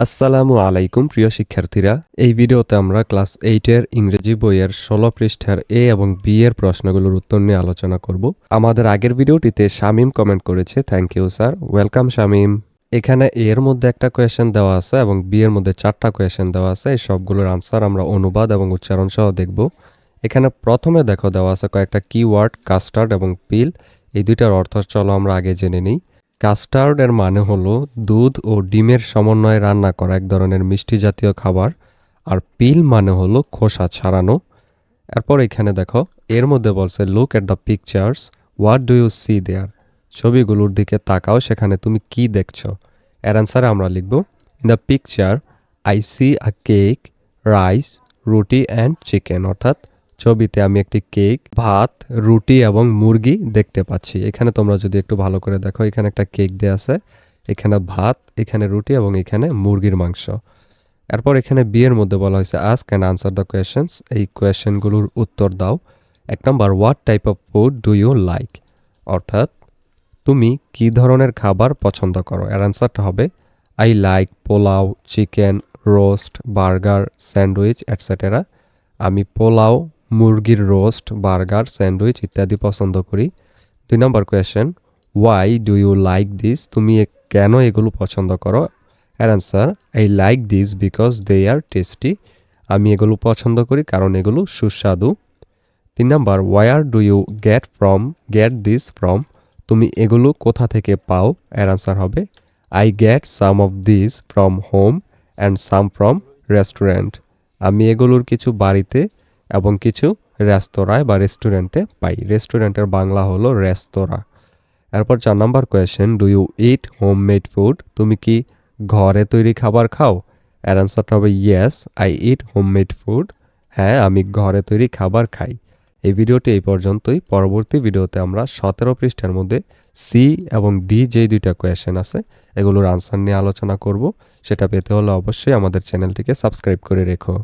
আসসালামু আলাইকুম, প্রিয় শিক্ষার্থীরা। এই ভিডিওতে আমরা ক্লাস এইটের ইংরেজি বইয়ের ষোলো পৃষ্ঠার এ এবং বি এর প্রশ্নগুলোর উত্তর নিয়ে আলোচনা করব। আমাদের আগের ভিডিওটিতে শামিম কমেন্ট করেছে। Thank you sir welcome Shamim. এখানে এ এর মধ্যে একটা কোয়েশ্চেন দেওয়া আছে এবং বি এর মধ্যে চারটা কোয়েশ্চেন দেওয়া আছে। এই সবগুলোর আনসার আমরা অনুবাদ এবং উচ্চারণ সহ দেখব। এখানে প্রথমে দেখো দেওয়া আছে কয়েকটা কিওয়ার্ড কাস্টার্ড এবং পিল এই দুইটার অর্থ চলো আমরা আগে জেনে নিই। কাস্টার্ড এর মানে হলো দুধ ও ডিমের সমন্বয়ে রান্না করা এক ধরনের মিষ্টি জাতীয় খাবার, আর পিল মানে হলো খোসা ছাড়ানো। এরপর এখানে দেখো, এর মধ্যে বলছে look at the pictures what do you see there ছবিগুলোর দিকে তাকাও, সেখানে তুমি কি দেখছ? এর অ্যান্সারে আমরা লিখব in the picture I see a cake rice roti and chicken অর্থাৎ ছবিতে আমি একটি কেক, ভাত, রুটি এবং মুরগি দেখতে পাচ্ছি। এখানে তোমরা যদি একটু ভালো করে দেখো, এখানে একটা কেক দেওয়া আছে। এখানে ভাত, এখানে রুটি এবং এখানে মুরগির মাংস। এরপর এখানে বিয়ের মধ্যে বলা হয়েছে ask and answer the questions এই কোয়েশ্চেনগুলোর উত্তর দাও। এক নম্বর what type of food do you like অর্থাৎ, তুমি কি ধরনের খাবার পছন্দ করো? এর অ্যান্সারটা হবে I like polao chicken roast burger sandwich etcetera আমি পোলাও মুরগির রোস্ট, বার্গার, স্যান্ডউইচ ইত্যাদি পছন্দ করি। দুই নম্বর question why do you like this তুমি কেন এগুলো পছন্দ করো? এর answer I like this because they are tasty আমি এগুলো পছন্দ করি কারণ এগুলো সুস্বাদু। তিন নম্বর where do you get from get this from তুমি এগুলো কোথা থেকে পাও? এর অ্যান্সার হবে I get some of this from home and some from restaurant আমি এগুলোর কিছু বাড়িতে এবং কিছু রেস্তোরাঁয় বা রেস্টুরেন্টে পাই। রেস্টুরেন্টের বাংলা হলো রেস্তোরাঁ। এরপর চার নম্বর question do you eat homemade food তুমি কি ঘরে তৈরি খাবার খাও? এর অ্যান্সারটা হবে yes I eat homemade food হ্যাঁ আমি ঘরে তৈরি খাবার খাই। এই ভিডিওটি এই পর্যন্তই। পরবর্তী ভিডিওতে আমরা সতেরো পৃষ্ঠার মধ্যে সি এবং ডি যেই দুইটা কোয়েশ্চেন আছে, এগুলোর আনসার নিয়ে আলোচনা করব। সেটা পেতে হলে অবশ্যই আমাদের চ্যানেলটিকে সাবস্ক্রাইব করে রেখো।